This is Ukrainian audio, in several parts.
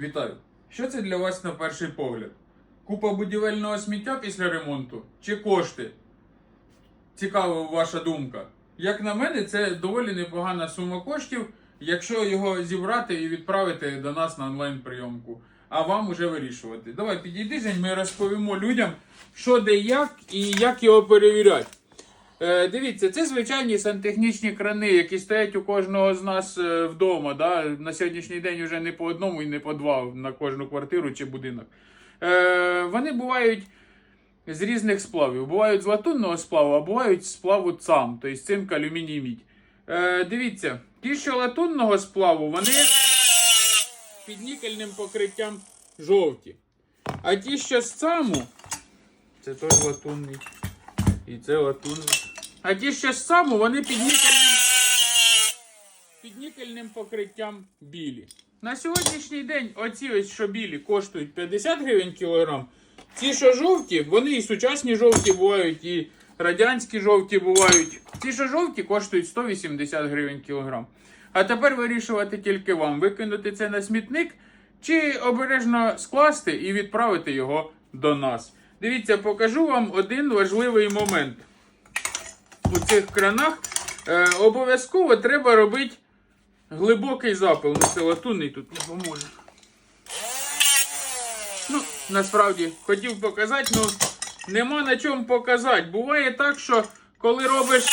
Вітаю! Що це для вас на перший погляд? Купа будівельного сміття після ремонту чи кошти? Цікава ваша думка. Як на мене, це доволі непогана сума коштів, якщо його зібрати і відправити до нас на онлайн-прийомку. А вам уже вирішувати. Давай підійди, ми розповімо людям, що де як і як його перевіряти. Е, дивіться, це звичайні сантехнічні крани, які стоять у кожного з нас е, вдома. Да? На сьогоднішній день вже не по одному і не по два на кожну квартиру чи будинок. Е, вони бувають з різних сплавів. Бувають з латунного сплаву, а бувають з сплаву цам, тобто цинк, алюміній, мідь. Дивіться, ті, що латунного сплаву, вони під нікельним покриттям жовті. А ті, що з цаму, це той латунний. І це латунний. А ті, що з саму, вони під нікельним, під нікельним покриттям білі. На сьогоднішній день оці ось що білі коштують 50 гривень кілограм. Ті, що жовті, вони і сучасні жовті бувають, і радянські жовті бувають. Ті, що жовті, коштують 180 гривень кілограм. А тепер вирішувати тільки вам, викинути це на смітник чи обережно скласти і відправити його до нас. Дивіться, покажу вам один важливий момент. У цих кранах е, обов'язково треба робити глибокий запил. Ну, це латунний тут не поможе. Ну, насправді, хотів показати, ну нема на чому показати. Буває так, що коли робиш.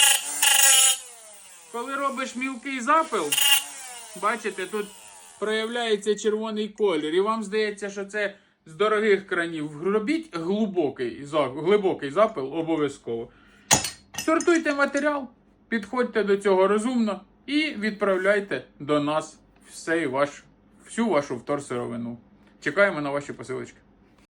Коли робиш мілкий запил, бачите, тут проявляється червоний колір. І вам здається, що це з дорогих кранів. Робіть глибокий, глибокий запил обов'язково. Сортуйте матеріал, підходьте до цього розумно і відправляйте до нас всю вашу вторсировину. Чекаємо на ваші посилочки.